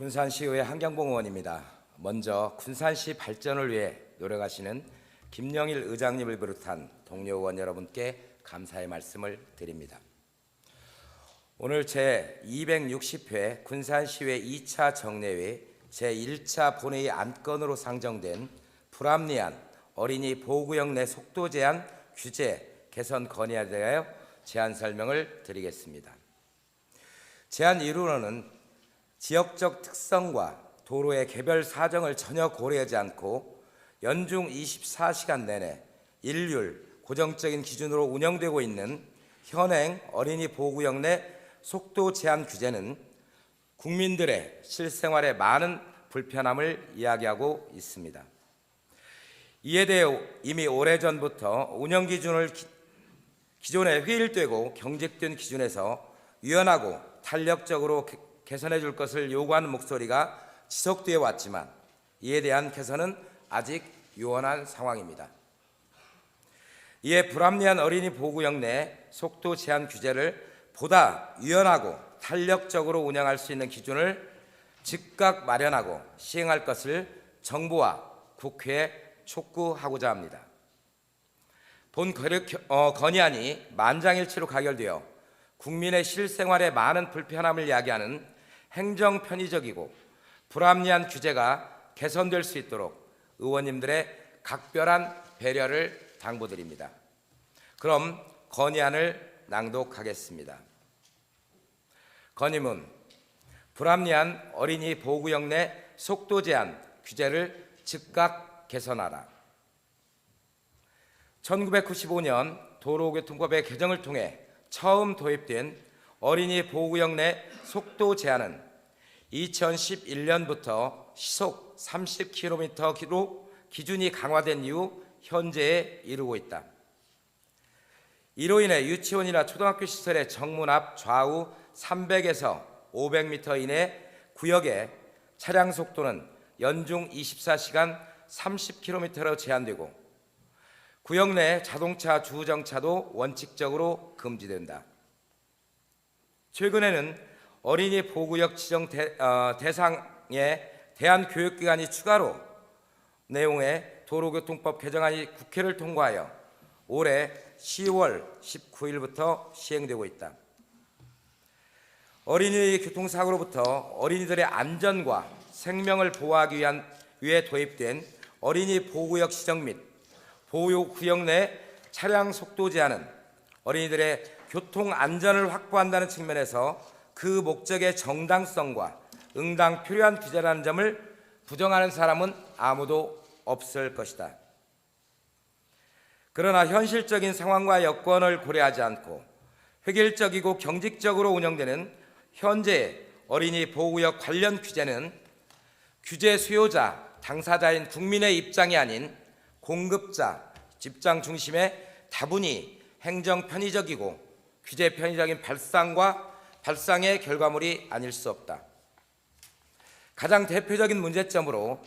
군산시의회 한경봉 의원입니다. 먼저 군산시 발전을 위해 노력하시는 김영일 의장님을 비롯한 동료 의원 여러분께 감사의 말씀을 드립니다. 오늘 제 260회 군산시의회 2차 정례회 제 1차 본회의 안건으로 상정된 불합리한 어린이 보호구역 내 속도 제한 규제 개선 건의에 대하여 제안 설명을 드리겠습니다. 제안 이루로는 지역적 특성과 도로의 개별 사정을 전혀 고려하지 않고 연중 24시간 내내 일률 고정적인 기준으로 운영되고 있는 현행 어린이 보호구역 내 속도 제한 규제는 국민들의 실생활에 많은 불편함을 이야기하고 있습니다. 이에 대해 이미 오래전부터 운영 기준을 기, 기존에 회일되고 경직된 기준에서 유연하고 탄력적으로 개- 개선해 줄 것을 요구하는 목소리가 지속되어 왔지만 이에 대한 개선은 아직 요원한 상황입니다. 이에 불합리한 어린이 보호구역 내 속도 제한 규제를 보다 유연하고 탄력적으로 운영할 수 있는 기준을 즉각 마련하고 시행할 것을 정부와 국회에 촉구하고자 합니다. 본 어, 건의안이 만장일치로 가결되어 국민의 실생활에 많은 불편함을 야기하는 행정 편의적이고 불합리한 규제가 개선될 수 있도록 의원님들의 각별한 배려를 당부드립니다. 그럼 건의안을 낭독하겠습니다. 건의문 불합리한 어린이 보호구역 내 속도 제한 규제를 즉각 개선하라. 1995년 도로교통법의 개정을 통해 처음 도입된 어린이 보호구역 내 속도 제한은 2011년부터 시속 30km로 기준이 강화된 이후 현재에 이르고 있다. 이로 인해 유치원이나 초등학교 시설의 정문 앞 좌우 300에서 500m 이내 구역의 차량 속도는 연중 24시간 30km로 제한되고 구역 내 자동차 주정차도 원칙적으로 금지된다. 최근에는 어린이 보호구역 지정 대, 어, 대상에 대한 교육기관이 추가로 내용의 도로교통법 개정안이 국회를 통과하여 올해 10월 19일부터 시행되고 있다. 어린이 교통사고로부터 어린이들의 안전과 생명을 보호하기 위한 위해 도입된 어린이 보호구역 지정 및 보호구역 내 차량 속도 제한은 어린이들의 교통 안전을 확보한다는 측면에서 그 목적의 정당성과 응당 필요한 규제라는 점을 부정하는 사람은 아무도 없을 것이다. 그러나 현실적인 상황과 여건을 고려하지 않고 획일적이고 경직적으로 운영되는 현재 어린이 보호구역 관련 규제는 규제 수요자, 당사자인 국민의 입장이 아닌 공급자, 집장 중심의 다분히 행정 편의적이고 규제 편의적인 발상과 발상의 결과물이 아닐 수 없다. 가장 대표적인 문제점으로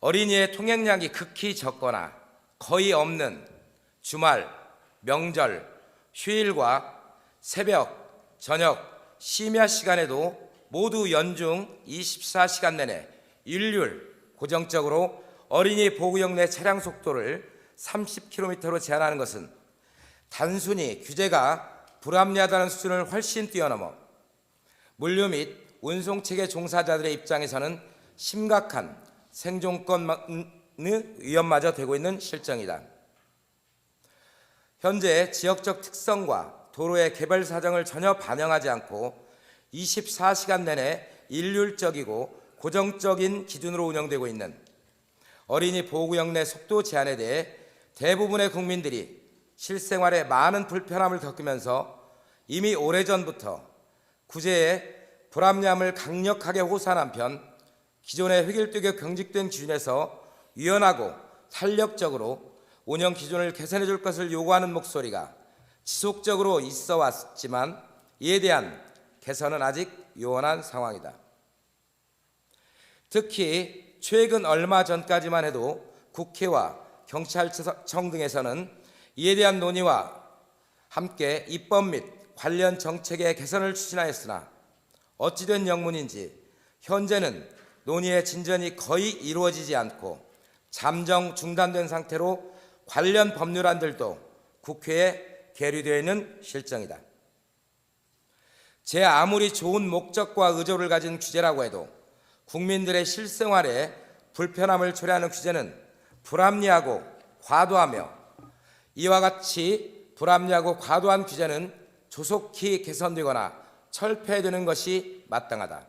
어린이의 통행량이 극히 적거나 거의 없는 주말, 명절, 휴일과 새벽, 저녁, 심야 시간에도 모두 연중 24시간 내내 일률 고정적으로 어린이 보호구역 내 차량 속도를 30km로 제한하는 것은 단순히 규제가 불합리하다는 수준을 훨씬 뛰어넘어 물류 및 운송 체계 종사자들의 입장에서는 심각한 생존권의 위험마저 되고 있는 실정이다. 현재 지역적 특성과 도로의 개별 사정을 전혀 반영하지 않고 24시간 내내 일률적이고 고정적인 기준으로 운영되고 있는 어린이 보호구역 내 속도 제한에 대해 대부분의 국민들이 실생활에 많은 불편함을 겪으면서 이미 오래전부터 구제의 불합리함을 강력하게 호소한 한편 기존의 획일되게 경직된 기준에서 유연하고 탄력적으로 운영 기준을 개선해 줄 것을 요구하는 목소리가 지속적으로 있어 왔지만 이에 대한 개선은 아직 요원한 상황이다. 특히 최근 얼마 전까지만 해도 국회와 경찰청 등에서는 이에 대한 논의와 함께 입법 및 관련 정책의 개선을 추진하였으나 어찌된 영문인지 현재는 논의의 진전이 거의 이루어지지 않고 잠정 중단된 상태로 관련 법률안들도 국회에 계류되어 있는 실정이다. 제 아무리 좋은 목적과 의도를 가진 규제라고 해도 국민들의 실생활에 불편함을 초래하는 규제는 불합리하고 과도하며 이와 같이 불합리하고 과도한 규제는 조속히 개선되거나 철폐되는 것이 마땅하다.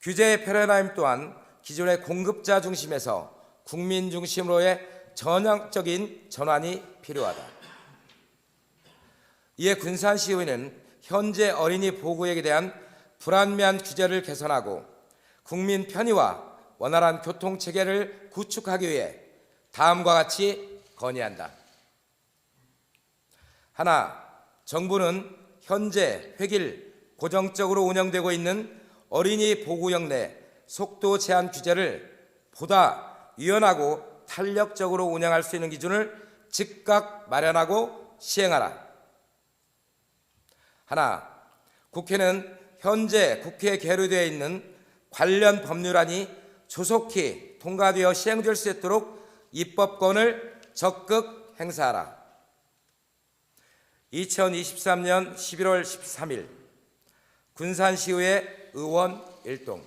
규제의 패러다임 또한 기존의 공급자 중심에서 국민 중심으로의 전향적인 전환이 필요하다. 이에 군산시의회는 현재 어린이 보호구역에 대한 불합리한 규제를 개선하고 국민 편의와 원활한 교통 체계를 구축하기 위해 다음과 같이 건의한다. 하나, 정부는 현재 획일 고정적으로 운영되고 있는 어린이 보호구역 내 속도 제한 규제를 보다 유연하고 탄력적으로 운영할 수 있는 기준을 즉각 마련하고 시행하라. 하나, 국회는 현재 국회에 계류되어 있는 관련 법률안이 조속히 통과되어 시행될 수 있도록 입법권을 적극 행사하라. 2023년 11월 13일 군산시의회 의원 일동